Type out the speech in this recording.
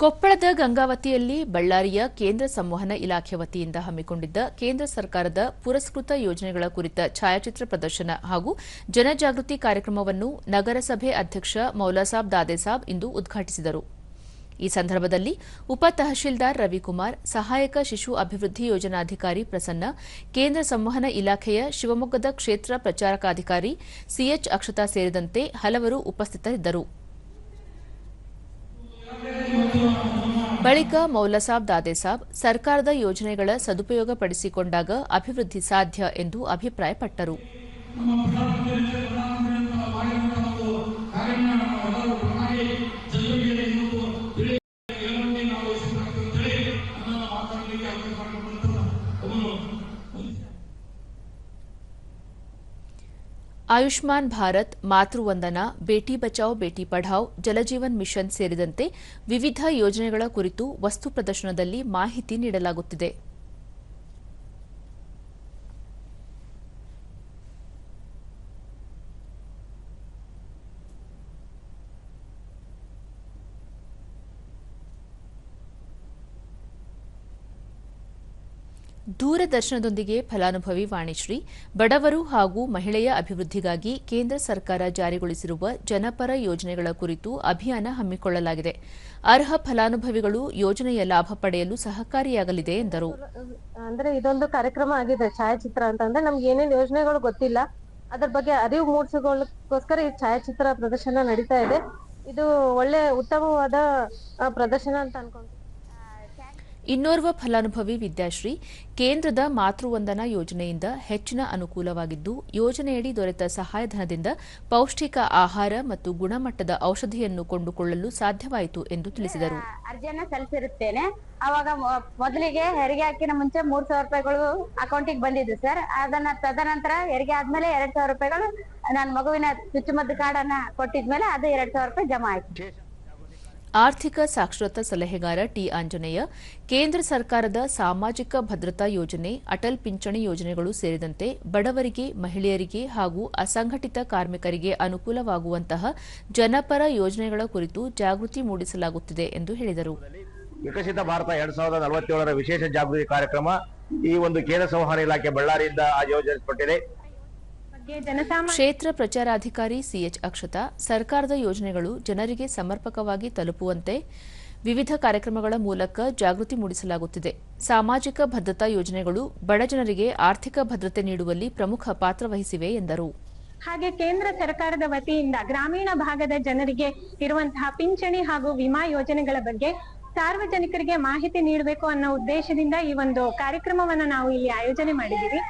ಕೊಪ್ಪಳದ ಗಂಗಾವತಿಯಲ್ಲಿ ಬಳ್ಳಾರಿಯ ಕೇಂದ್ರ ಸಂವಹನ ಇಲಾಖೆ ವತಿಯಿಂದ ಹಮ್ಮಿಕೊಂಡಿದ್ದ ಕೇಂದ್ರ ಸರ್ಕಾರದ ಪುರಸ್ಕೃತ ಯೋಜನೆಗಳ ಕುರಿತ ಛಾಯಾಚಿತ್ರ ಪ್ರದರ್ಶನ ಹಾಗೂ ಜನಜಾಗೃತಿ ಕಾರ್ಯಕ್ರಮವನ್ನು ನಗರಸಭೆ ಅಧ್ಯಕ್ಷ ಮೌಲಾಸಾಬ್ ದಾದೇಸಾಬ್ ಇಂದು ಉದ್ಘಾಟಿಸಿದರು. ಈ ಸಂದರ್ಭದಲ್ಲಿ ಉಪ ತಹಶೀಲ್ದಾರ್ ರವಿಕುಮಾರ್, ಸಹಾಯಕ ಶಿಶು ಅಭಿವೃದ್ಧಿ ಯೋಜನಾಧಿಕಾರಿ ಪ್ರಸನ್ನ, ಕೇಂದ್ರ ಸಂವಹನ ಇಲಾಖೆಯ ಶಿವಮೊಗ್ಗದ ಕ್ಷೇತ್ರ ಪ್ರಚಾರಕಾಧಿಕಾರಿ ಸಿಎಚ್ ಅಕ್ಷತಾ ಸೇರಿದಂತೆ ಹಲವರು ಉಪಸ್ಥಿತರಿದ್ದರು. ಬಳಿಕ ಮೌಲಸಾಬ್ ದಾದೇಸಾಬ್ ಸರ್ಕಾರದ ಯೋಜನೆಗಳ ಸದುಪಯೋಗ ಪಡಿಸಿಕೊಂಡಾಗ ಅಭಿವೃದ್ಧಿ ಸಾಧ್ಯ ಎಂದು ಅಭಿಪ್ರಾಯಪಟ್ಟರು. ಆಯುಷ್ಮಾನ್ ಭಾರತ್ ಮಾತೃವಂದನಾ ಬೇಟಿ ಬಚಾವ್, ಬೇಟಿ ಪಢಾವ್, ಜಲಜೀವನ್ ಮಿಷನ್ ಸೇರಿದಂತೆ ವಿವಿಧ ಯೋಜನೆಗಳ ಕುರಿತು ವಸ್ತು ಪ್ರದರ್ಶನದಲ್ಲಿ ಮಾಹಿತಿ ನೀಡಲಾಗುತ್ತಿದೆ. ದೂರದರ್ಶನದೊಂದಿಗೆ ಫಲಾನುಭವಿ ವಾಣಿಶ್ರೀ, ಬಡವರು ಹಾಗೂ ಮಹಿಳೆಯ ಅಭಿವೃದ್ಧಿಗಾಗಿ ಕೇಂದ್ರ ಸರ್ಕಾರ ಜಾರಿಗೊಳಿಸಿರುವ ಜನಪರ ಯೋಜನೆಗಳ ಕುರಿತು ಅಭಿಯಾನ ಹಮ್ಮಿಕೊಳ್ಳಲಾಗಿದೆ. ಅರ್ಹ ಫಲಾನುಭವಿಗಳು ಯೋಜನೆಯ ಲಾಭ ಪಡೆಯಲು ಸಹಕಾರಿಯಾಗಲಿದೆ ಎಂದರು. ಅಂದ್ರೆ ಇದೊಂದು ಕಾರ್ಯಕ್ರಮ ಆಗಿದೆ, ಛಾಯಾಚಿತ್ರ ಅಂತಂದ್ರೆ ನಮ್ಗೆ ಏನೇನು ಯೋಜನೆಗಳು ಗೊತ್ತಿಲ್ಲ. ಅದ್ರ ಬಗ್ಗೆ ಅರಿವು ಮೂಡಿಸಿಕೊಳ್ಳೋಕ್ಕೋಸ್ಕರ ಈ ಛಾಯಾಚಿತ್ರ ಪ್ರದರ್ಶನ ನಡೀತಾ ಇದೆ. ಇದು ಒಳ್ಳೆ ಉತ್ತಮವಾದ ಪ್ರದರ್ಶನ ಅಂತ ಅನ್ಕೊಂತೀನಿ ಇನ್ನೋರ್ವ ಫಲಾನುಭವಿ ವಿದ್ಯಾಶ್ರೀ, ಕೇಂದ್ರದ ಮಾತೃವಂದನಾ ಯೋಜನೆಯಿಂದ ಹೆಚ್ಚಿನ ಅನುಕೂಲವಾಗಿದ್ದು, ಯೋಜನೆಯಡಿ ದೊರೆತ ಸಹಾಯಧನದಿಂದ ಪೌಷ್ಟಿಕ ಆಹಾರ ಮತ್ತು ಗುಣಮಟ್ಟದ ಔಷಧಿಯನ್ನು ಕೊಂಡುಕೊಳ್ಳಲು ಸಾಧ್ಯವಾಯಿತು ಎಂದು ತಿಳಿಸಿದರು. ಅರ್ಜಿಯನ್ನು ಸಲ್ಲಿಸಿರುತ್ತೇನೆ. ಅವಾಗ ಮೊದಲಿಗೆ ಹೆರಿಗೆ ಹಾಕಿನ ಮುಂಚೆ ಮೂರ್ ಸಾವಿರ ರೂಪಾಯಿಗಳು ಅಕೌಂಟಿಗೆ ಬಂದಿದ್ದು ಸರ್. ಅದನ್ನ ತದನಂತರ ಹೆರಿಗೆ ಆದ್ಮೇಲೆ ಎರಡ್ ಸಾವಿರ ರೂಪಾಯಿಗಳು ನನ್ನ ಮಗುವಿನ ಚುಚ್ಚುಮದ್ದು ಅನ್ನ ಕೊಟ್ಟಿದ್ಮೇಲೆ ಅದು ಎರಡ್ ಸಾವಿರ ರೂಪಾಯಿ ಜಮಾ ಆಯ್ತು. ಆರ್ಥಿಕ ಸಾಕ್ಷರತಾ ಸಲಹೆಗಾರ ಟಿ ಆಂಜನೇಯ, ಕೇಂದ್ರ ಸರ್ಕಾರದ ಸಾಮಾಜಿಕ ಭದ್ರತಾ ಯೋಜನೆ, ಅಟಲ್ ಪಿಂಚಣಿ ಯೋಜನೆಗಳು ಸೇರಿದಂತೆ ಬಡವರಿಗೆ, ಮಹಿಳೆಯರಿಗೆ ಹಾಗೂ ಅಸಂಘಟಿತ ಕಾರ್ಮಿಕರಿಗೆ ಅನುಕೂಲವಾಗುವಂತಹ ಜನಪರ ಯೋಜನೆಗಳ ಕುರಿತು ಜಾಗೃತಿ ಮೂಡಿಸಲಾಗುತ್ತಿದೆ ಎಂದು ಹೇಳಿದರು. ವಿಕಸಿತ ಭಾರತ ಎರಡ್ ಸಾವಿರದ ನಲವತ್ತೇಳರ ವಿಶೇಷ ಜಾಗೃತಿ ಕಾರ್ಯಕ್ರಮ ಈ ಒಂದು ಕೇಂದ್ರ ಸಂವಹನ ಇಲಾಖೆ ಬಳ್ಳಾರಿಯಿಂದ ಆಯೋಜಿಸಲ್ಪಟ್ಟಿದೆ. ಕ್ಷೇತ್ರ ಪ್ರಚಾರಾಧಿಕಾರಿ ಸಿಎಚ್ ಅಕ್ಷತಾ ಸರ್ಕಾರದ ಯೋಜನೆಗಳು ಜನರಿಗೆ ಸಮರ್ಪಕವಾಗಿ ತಲುಪುವಂತೆ ವಿವಿಧ ಕಾರ್ಯಕ್ರಮಗಳ ಮೂಲಕ ಜಾಗೃತಿ ಮೂಡಿಸಲಾಗುತ್ತಿದೆ. ಸಾಮಾಜಿಕ ಭದ್ರತಾ ಯೋಜನೆಗಳು ಬಡಜನರಿಗೆ ಆರ್ಥಿಕ ಭದ್ರತೆ ನೀಡುವಲ್ಲಿ ಪ್ರಮುಖ ಪಾತ್ರ ವಹಿಸಿವೆ ಎಂದರು. ಹಾಗೆ ಕೇಂದ್ರ ಸರ್ಕಾರದ ವತಿಯಿಂದ ಗ್ರಾಮೀಣ ಭಾಗದ ಜನರಿಗೆ ಇರುವಂತಹ ಪಿಂಚಣಿ ಹಾಗೂ ವಿಮಾ ಯೋಜನೆಗಳ ಬಗ್ಗೆ ಸಾರ್ವಜನಿಕರಿಗೆ ಮಾಹಿತಿ ನೀಡಬೇಕು ಅನ್ನೋ ಉದ್ದೇಶದಿಂದ ಈ ಒಂದು ಕಾರ್ಯಕ್ರಮವನ್ನು ನಾವು ಇಲ್ಲಿ ಆಯೋಜನೆ ಮಾಡಿದ್ದೀವಿ.